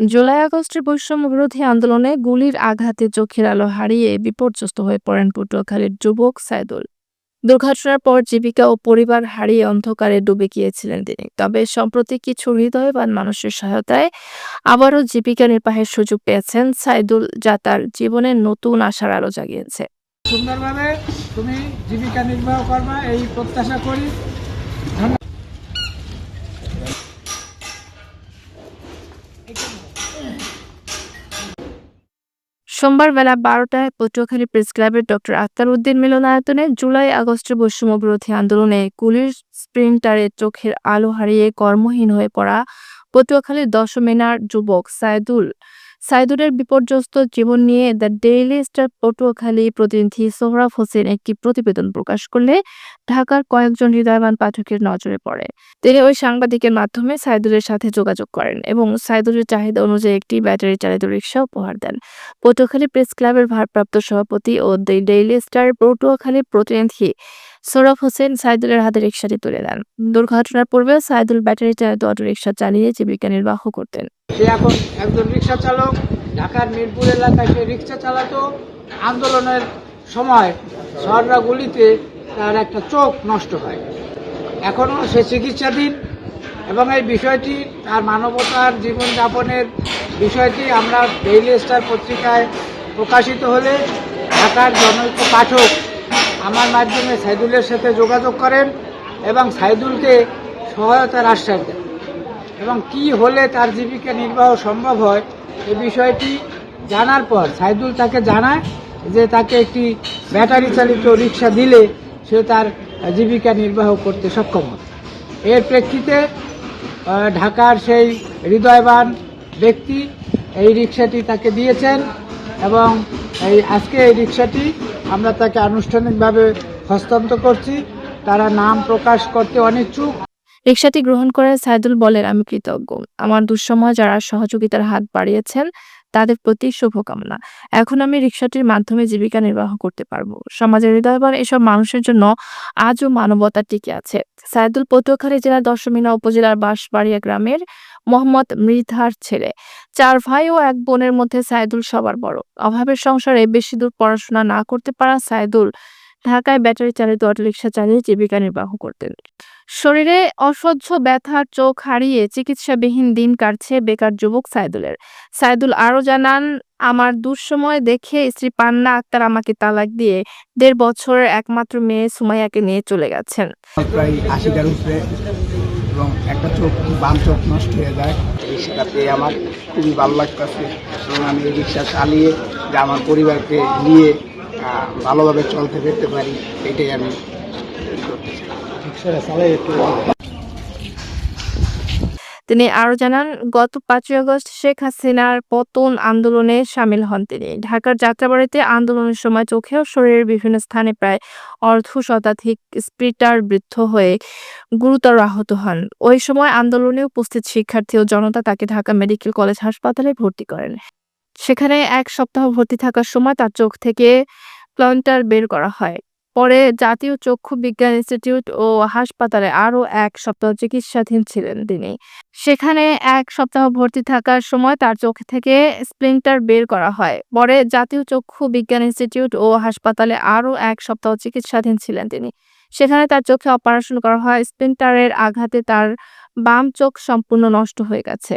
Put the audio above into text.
জুলাই আগস্টের বৈষম্য বিরোধী আন্দোলনে গুলির আঘাতে চোখের আলো হারিয়ে বিপর্যস্ত হয়ে পড়েন পটুয়াখালীর যুবক সাইদুল। দুর্ঘটনার পর জীবিকা ও পরিবার হারিয়ে অন্ধকারে ডুবে গিয়েছিলেন তিনি। তবে সম্প্রতি কিছু হৃদয়বান মানুষের সহায়তায় আবারও জীবিকা নির্বাহের সুযোগ পেয়েছেন সাইদুল, যা তার জীবনে নতুন আশার আলো জাগিয়েছে। সুন্দরভাবে তুমি জীবিকা নির্বাহ করবা, এই প্রত্যাশা করি। সোমবার বেলা বারোটায় পটুয়াখালী প্রেস ক্লাবের ডক্টর আক্তার উদ্দিন মিলনায়তনে জুলাই আগস্টের বৈষম্যবিরোধী আন্দোলনে কুলির স্প্রিন্টারে চোখের আলো হারিয়ে কর্মহীন হয়ে পড়া পটুয়াখালীর দশমিনার যুবক সাইদুল সাইদুলের বিপর্যস্ত জীবন নিয়ে দ্য ডেইলি স্টার পটুয়াখালী প্রতিনিধি সোহরাব হোসেন একটি প্রতিবেদন প্রকাশ করলে ঢাকার কয়েকজন হৃদয়বান পাঠকের নজরে পড়ে। তিনি ওই সাংবাদিকের মাধ্যমে সাইদুলের সাথে যোগাযোগ করেন এবং সাইদুরের চাহিদা অনুযায়ী একটি ব্যাটারি চালিত রিক্সা উপহার দেন। পটুয়াখালী প্রেস ক্লাবের ভারপ্রাপ্ত সভাপতি ও দ্য ডেইলি স্টার পটুয়াখালী প্রতিনিধি সোরফ হোসেন সাইদুলের হাতে রিক্সাটি তুলে দেন দুর্ঘটনার পূর্বে সাইদুল ব্যাটারি চালিত অটোরিকশা চালিয়ে জীবিকা নির্বাহ করতেন। সে এখন একজন রিক্সা চালক, ঢাকার মিরপুর এলাকায় সে রিক্সা চালাতো। আন্দোলনের সময় সররা গুলিতে তার একটা চোখ নষ্ট হয়। এখনও সে চিকিৎসাধীন এবং এই বিষয়টি তার মানবতার জীবনযাপনের বিষয়টি আমরা ডেইলি স্টার পত্রিকায় প্রকাশিত হলে ঢাকার জনৈক পাঠক আমার মাধ্যমে সাইদুলের সাথে যোগাযোগ করেন এবং সাইদুলকে সহায়তার আশ্বাস দেন। এবং কি হলে তার জীবিকা নির্বাহ সম্ভব হয় এ বিষয়টি জানার পর সাইদুল তাকে জানায় যে তাকে একটি ব্যাটারি চালিত রিক্সা দিলে সে তার জীবিকা নির্বাহ করতে সক্ষম হয় এর প্রেক্ষিতে ঢাকার সেই হৃদয়বান ব্যক্তি এই রিক্সাটি তাকে দিয়েছেন এবং এই আজকে এই রিক্সাটি আমরা তাকে আনুষ্ঠানিকভাবে হস্তান্তর করছি। তারা নাম প্রকাশ করতে অনিচ্ছুক। রিক্সাটি গ্রহণ করে সাইদুল বলেন, আমি কৃতজ্ঞ। আমার দুঃসময় যারা সহযোগিতার হাত বাড়িয়েছেন তাদের প্রতি শুভকামনা। এখন আমি রিক্সাটির মাধ্যমে জীবিকা নির্বাহ করতে পারব। সমাজের হৃদয়বান এসব মানুষের জন্য আজও মানবতা টিকে আছে। সাইদুল পটুয়াখালী জেলার দশমিনা উপজেলার বাঁশবাড়িয়া গ্রামের মোহাম্মদ মৃধার ছেলে। চার ভাই ও এক বোনের মধ্যে সাইদুল সবার বড়। অভাবের সংসারে বেশি দূর পড়াশোনা না করতে পারা সাইদুল ঢাকায় ব্যাটারি চালিত অটোরিকশা চালিয়ে জীবিকা নির্বাহ করতেন। শরীরে অসহ্য ব্যথার চোখ হারিয়ে চিকিৎসাবিহীন দিন কাটছে বেকার যুবক সাইদুলের। সাইদুল আরও জানান, আমার দুঃসময় দেখে স্ত্রী পান্না আক্তার আমাকে তালাক দিয়ে দেড় বছরের একমাত্র মেয়ে সুমাইয়াকে নিয়ে চলে গেছেন। এবং একটা চোখ, বাম চোখ নষ্ট হয়ে যায়। রিক্সাটা পেয়ে আমার খুবই ভালো লাগতেছে এবং আমি রিক্সা চালিয়ে আমার পরিবারকে নিয়ে ভালোভাবে চলতে ফিরতে পারি, এটাই আমি তিনি আরও জানান, গত পাঁচই আগস্ট শেখ হাসিনার পতন আন্দোলনে সামিল হন তিনি। ঢাকার যাত্রাবাড়িতে আন্দোলনের সময় চোখে ও শরীরের বিভিন্ন স্থানে প্রায় অর্ধ শতাধিক স্প্রিটার বৃদ্ধ হয়ে গুরুতর আহত হন। ওই সময় আন্দোলনে উপস্থিত শিক্ষার্থী ও জনতা তাকে ঢাকা মেডিকেল কলেজ হাসপাতালে ভর্তি করেন। সেখানে এক সপ্তাহ ভর্তি থাকার সময় তার চোখ থেকে প্লান্টার বের করা হয়। পরে জাতীয় চক্ষু বিজ্ঞান ইনস্টিটিউট ও হাসপাতালে আরও এক সপ্তাহ চিকিৎসাধীন ছিলেন তিনি। সেখানে এক সপ্তাহ ভর্তি থাকার সময় তার চোখ থেকে স্প্লিন্টার বের করা হয়। পরে জাতীয় চক্ষু বিজ্ঞান ইনস্টিটিউট ও হাসপাতালে আরও এক সপ্তাহ চিকিৎসাধীন ছিলেন তিনি। সেখানে তার চোখে অপারেশন করা হয়, স্প্লিন্টারের আঘাতে তার বাম চোখ সম্পূর্ণ নষ্ট হয়ে গেছে।